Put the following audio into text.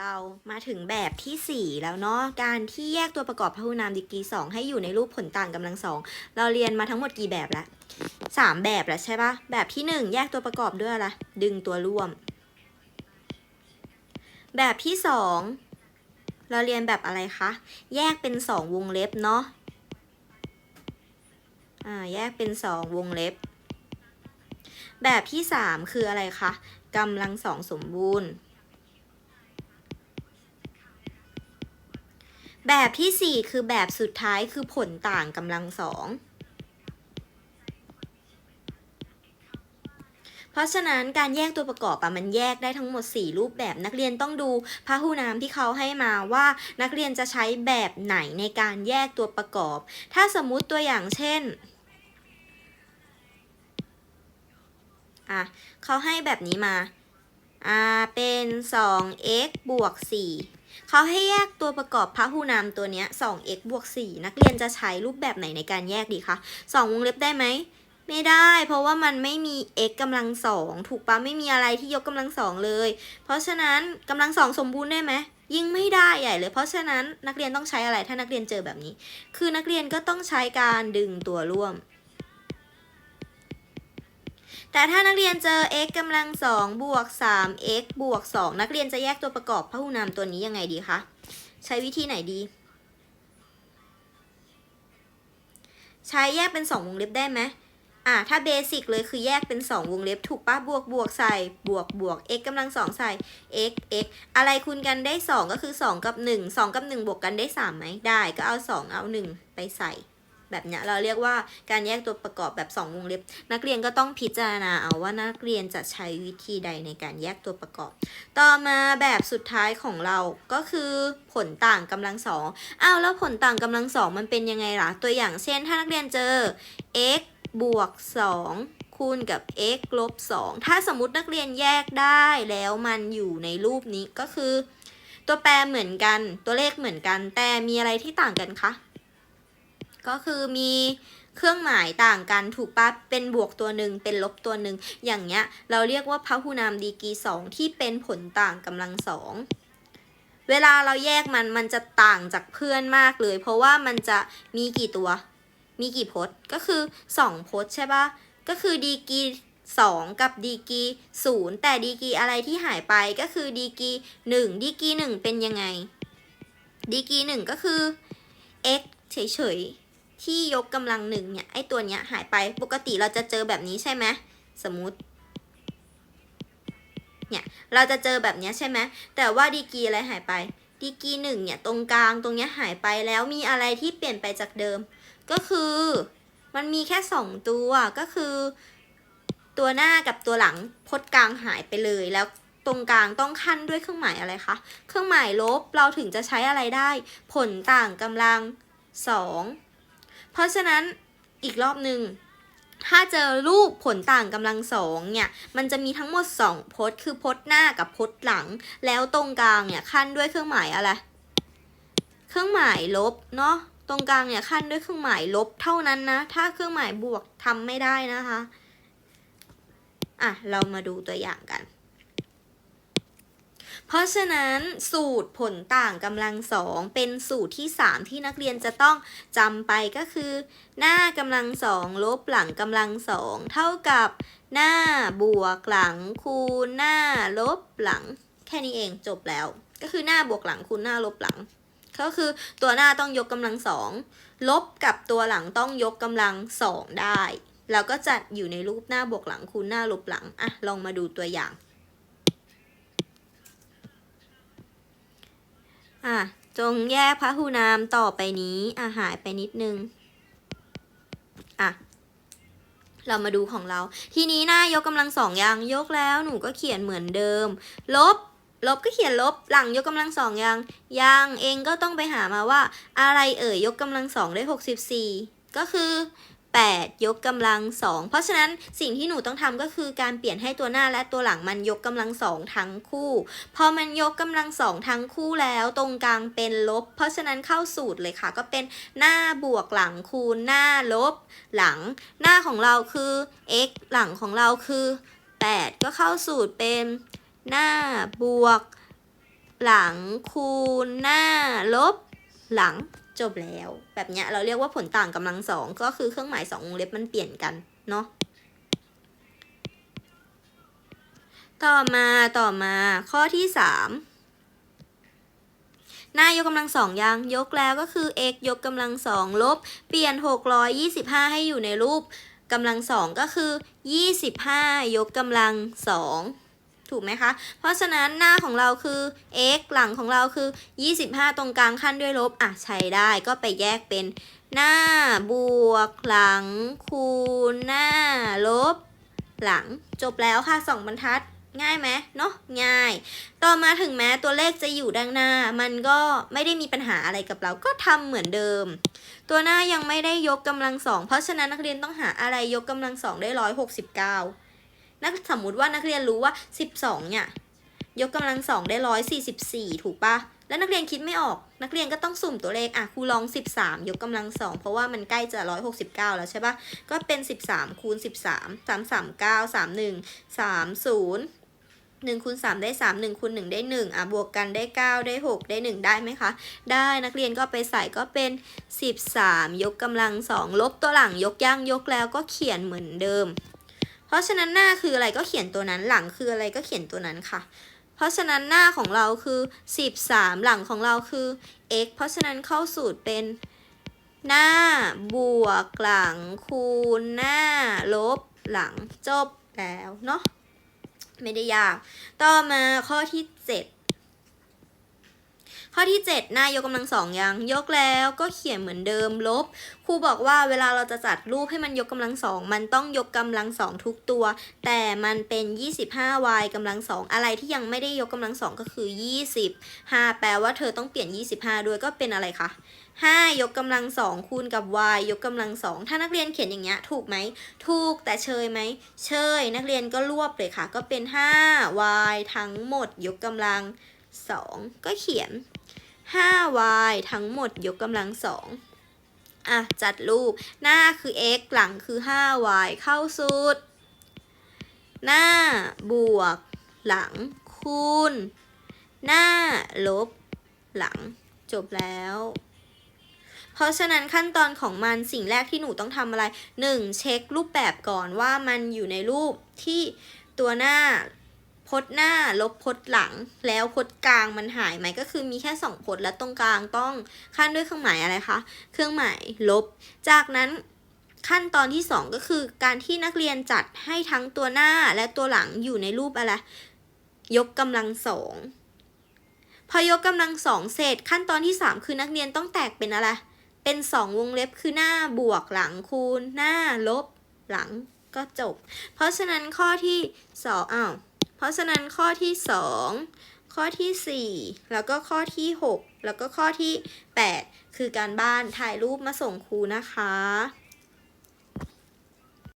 เรามาถึงแบบที่ 4 แล้วเนาะการที่แยกตัวประกอบพหุนามดีกรีสองให้อยู่ในรูปผลต่างกำลังสองเราเรียนมาทั้งหมดกี่แบบละสามแบบแล้วใช่ปะแบบที่หนึ่งแยกตัวประกอบด้วยอะไรดึงตัวร่วม แบบที่สองเราเรียนแบบอะไรคะแยกเป็นสองวงเล็บเนาะอ่าแยกเป็นสองวงเล็บ แบบที่สามคืออะไรคะกำลังสองสมบูรณ์ แบบที่ 4 คือแบบสุดท้ายคือผลต่างกำลังสองเพราะฉะนั้นการแยกตัวประกอบอะมันแยกได้ทั้งหมด 4 รูปแบบนักเรียนต้องดูพหูนามที่เขาให้มาว่านักเรียนจะใช้แบบไหนในการแยกตัวประกอบ ถ้าสมมุติตัวอย่างเช่นอะเขาให้แบบนี้มาอ่าเป็น 2x บวก 4 เขาให้แยกตัวประกอบพหูนามตัวเนี้ย 2x บวก 4 นักเรียนจะใช้รูปแบบไหนในการแยกดีคะ 2 วงเล็บได้ไหม ไม่ได้ เพราะว่ามันไม่มี x กำลังสองถูกปะไม่มีอะไรที่ยกกำลังสองเลย เพราะฉะนั้นกำลังสองสมบูรณ์ได้ไหมยิ่งไม่ได้ใหญ่เลย เพราะฉะนั้นนักเรียนต้องใช้อะไรถ้านักเรียนเจอแบบนี้ คือนักเรียนก็ต้องใช้การดึงตัวร่วม แต่ถ้านักเรียนเจอ x กำลังสองบวก 3x บวก 2 นักเรียนจะแยกตัวประกอบพหุนามตัวนี้ยังไงดีคะ ใช้วิธีไหนดี ใช้แยกเป็น 2 วงเล็บได้ไหมอะถ้าเบสิกเลยคือแยกเป็น 2 วงเล็บถูกปะบวกบวกใส่บวกบวก x กำลังสองใส่ x x อะไรคูณกันได้ 2 ก็คือ 2 กับ 1 2 กับ 1 บวกกันได้3ไหมได้ก็เอา 2 เอา 1 ไปใส่ แบบเนี้ยเราเรียกว่าการแยกตัวประกอบแบบ 2 วงเล็บ นักเรียนก็ต้องพิจารณาเอาว่านักเรียนจะใช้วิธีใดในการแยกตัวประกอบ ต่อมาแบบสุดท้ายของเราก็คือผลต่างกำลังสองอ้าวแล้วผลต่างกำลังสองมันเป็นยังไงล่ะ ตัวอย่างเช่น ถ้านักเรียนเจอ x บวก 2คูณกับ x ลบ 2 ถ้าสมมตินักเรียนแยกได้แล้วมันอยู่ในรูปนี้ก็คือ ตัวแปรเหมือนกัน ตัวเลขเหมือนกัน แต่มีอะไรที่ต่างกันคะ ก็คือมีเครื่องหมายต่างกันถูกปะเป็นบวกตัวหนึ่งเป็นลบตัวหนึ่งอย่างเงี้ย เราเรียกว่าพหุนามดีกีสองที่เป็นผลต่างกำลังสองเวลาเราแยกมันมันจะต่างจากเพื่อนมากเลย เพราะว่ามันจะมีกี่ตัว มีกี่พจน์ก็คือ 2 พจน์ใช่ปะก็คือดีกี2 กับดีกี0แต่ดีกีอะไรที่หายไปก็คือดีกี1ดีกี1เป็นยังไงดีกี1ก็คือ x เฉยๆ ที่ยกกำลังหนึ่งเนี่ยไอตัวเนี้ยหายไปปกติเราจะเจอแบบนี้ใช่ไหมสมมติเนี่ยเราจะเจอแบบเนี้ยใช่ไหมแต่ว่าดีกีอะไรหายไปดีกีหนึ่งเนี่ยตรงกลางตรงเนี้ยหายไปแล้วมีอะไรที่เปลี่ยนไปจากเดิม ก็คือมันมีแค่สองตัวก็คือ ตัวหน้ากับตัวหลังพจน์กลางหายไปเลย แล้วตรงกลางต้องขั้นด้วยเครื่องหมายอะไรคะเครื่องหมายลบเราถึงจะใช้อะไรได้ ผลต่างกำลัง 2 เพราะฉะนั้นอีกรอบหนึ่งถ้าเจอรูปผลต่างกำลังสองเนี่ย มันจะมีทั้งหมด 2พจน์คือพจน์หน้ากับพจน์หลัง แล้วตรงกลางเนี่ยขั้นด้วยเครื่องหมายอะไร เครื่องหมายลบเนาะ ตรงกลางเนี่ยขั้นด้วยเครื่องหมายลบเท่านั้นนะ ถ้าเครื่องหมายบวกทำไม่ได้นะคะ อะ เรามาดูตัวอย่างกัน เพราะฉะนั้นสูตรผลต่างกำลังสองเป็นสูตรที่ 3 ที่นักเรียนจะต้องจำไปก็คือ หน้ากำลังสองลบหลังกำลังสองเท่ากับหน้าบวกหลังคูณหน้าลบหลัง แค่นี้เองจบแล้ว ก็คือหน้าบวกหลังคูณหน้าลบหลัง ก็คือตัวหน้าต้องยกกำลังสองลบกับตัวหลังต้องยกกำลังสองได้แล้วก็จัดอยู่ในรูปหน้าบวกหลังคูณหน้าลบหลัง อะ ลองมาดูตัวอย่าง อะ จงแยกพหูนามต่อไปนี้ อะ หายไปนิดนึง อะ เรามาดูของเรา ทีนี้หน้ายกกำลังสองยังยกแล้วหนูก็เขียนเหมือนเดิม ลบ ลบก็เขียนลบ หลังยกกำลังสองยังยังเองก็ต้องไปหามาว่า อะไรเอ่ยยกกำลังสองได้หกสิบสี่ก็คือ 8 ยกกำลังสองเพราะฉะนั้นสิ่งที่หนูต้องทำก็คือการเปลี่ยนให้ตัวหน้าและตัวหลังมันยกกำลังสองทั้งคู่ พอมันยกกำลังสองทั้งคู่แล้วตรงกลางเป็นลบ เพราะฉะนั้นเข้าสูตรเลยค่ะ ก็เป็นหน้าบวกหลังคูณหน้าลบ หลัง หน้าของเราคือ x หลังของเราคือ 8 ก็เข้าสูตรเป็นหน้าบวก หลังคูณหน้าลบ หลัง จบแล้ว แบบเนี้ยเราเรียกว่าผลต่างกำลังสองก็คือเครื่องหมายสองวงเล็บมันเปลี่ยนกันเนาะต่อมาต่อมาข้อที่สามหน้ายกกำลังสองยังยกแล้วก็คือ x ยกกำลังสองลบ เปลี่ยน 625 ให้อยู่ในรูปกำลังสองก็คือ 25 ยกกำลังสอง ถูกไหมคะ เพราะฉะนั้นหน้าของเราคือ x หลังของเราคือ 25 ตรงกลางขั้นด้วยลบ อะใช้ได้ก็ไปแยกเป็นหน้าบวกหลังคูณหน้าลบ หลังจบแล้วค่ะสองบรรทัดง่ายไหมเนาะง่าย ต่อมาถึงแม้ตัวเลขจะอยู่ด้านหน้า มันก็ไม่ได้มีปัญหาอะไรกับเราก็ทำเหมือนเดิม ตัวหน้ายังไม่ได้ยกกำลังสองเพราะฉะนั้นนักเรียนต้องหาอะไรยกกำลังสองได้ร้อยหกสิบเก้า นักสมมติว่านักเรียนรู้ว่าสิบสองเนี่ย ยกกำลังสองได้ร้อยสี่สิบสี่ถูกปะแล้วนักเรียนคิดไม่ออก นักเรียนก็ต้องสุ่มตัวเลขอะครูลองสิบสามยกกำลังสองเพราะว่ามันใกล้จะร้อยหกสิบเก้าแล้วใช่ปะก็เป็นสิบสามคูณสิบสามสามสามเก้าสามหนึ่งสามศูนย์หนึ่งคูณสามได้สามหนึ่งคูณหนึ่งได้หนึ่งอะบวกกันได้เก้าได้หกได้หนึ่งได้ไหมคะ ได้นักเรียนก็ไปใส่ก็เป็นสิบสามยกกำลังสองลบตัวหลังยกย่างยกแล้วก็เขียนเหมือนเดิม เพราะฉะนั้นหน้าคืออะไรก็เขียนตัวนั้นหลังคืออะไรก็เขียนตัวนั้นค่ะ เพราะฉะนั้นหน้าของเราคือ 13 หลังของเราคือ x เพราะฉะนั้นเข้าสูตรเป็นหน้าบวกหลังคูณหน้าลบหลังจบแล้วเนาะไม่ได้ยาก ต่อมาข้อที่ 7 ข้อที่ 7 หน้ายกกำลังสองยังยกแล้วก็เขียนเหมือนเดิมลบครูบอกว่าเวลาเราจะจัดรูปให้มันยกกำลังสองมันต้องยกกำลังสองทุกตัว แต่มันเป็น 25y กำลังสองอะไรที่ยังไม่ได้ยกกำลังสองก็คือ 20 5 แปลว่าเธอต้องเปลี่ยน 25 ด้วยก็เป็นอะไรคะ5 ยกกำลังสองคูณกับ y ยกกำลังสองถ้านักเรียนเขียนอย่างเงี้ยถูกไหม ถูกแต่เชยไหม เชย นักเรียนก็รวบเลยค่ะ ก็เป็น 5y ทั้งหมดยกกำลังสองก็เขียน 5y ทั้งหมดยกกำลังสองอะ จัดรูป หน้าคือ x หลังคือ 5y เข้าสูตร หน้าบวก หลัง คูณ หน้าลบ หลัง จบแล้ว เพราะฉะนั้นขั้นตอนของมันสิ่งแรกที่หนูต้องทำอะไร 1. เช็ครูปแบบก่อนว่ามันอยู่ในรูปที่ตัวหน้า พจน์หน้าลบพจน์หลัง แล้วพจน์กลางมันหายไหมก็คือมีแค่สองพจน์และตรงกลางต้องขั้นด้วยเครื่องหมายอะไรคะเครื่องหมายลบ จากนั้นขั้นตอนที่สองก็คือการที่นักเรียนจัดให้ทั้งตัวหน้าและตัวหลังอยู่ในรูปอะไร ยกกำลังสองพอยกกำลังสองเสร็จขั้นตอนที่สามคือนักเรียนต้องแตกเป็นอะไร เป็นสองวงเล็บคือหน้าบวกหลังคูณ หน้าลบหลังก็จบ เพราะฉะนั้นข้อที่สองอ้าว เพราะฉะนั้นข้อที่ 2 ข้อที่ 4 แล้วก็ข้อที่ 6 แล้วก็ข้อที่ 8 คือการบ้านถ่ายรูปมาส่งครูนะคะ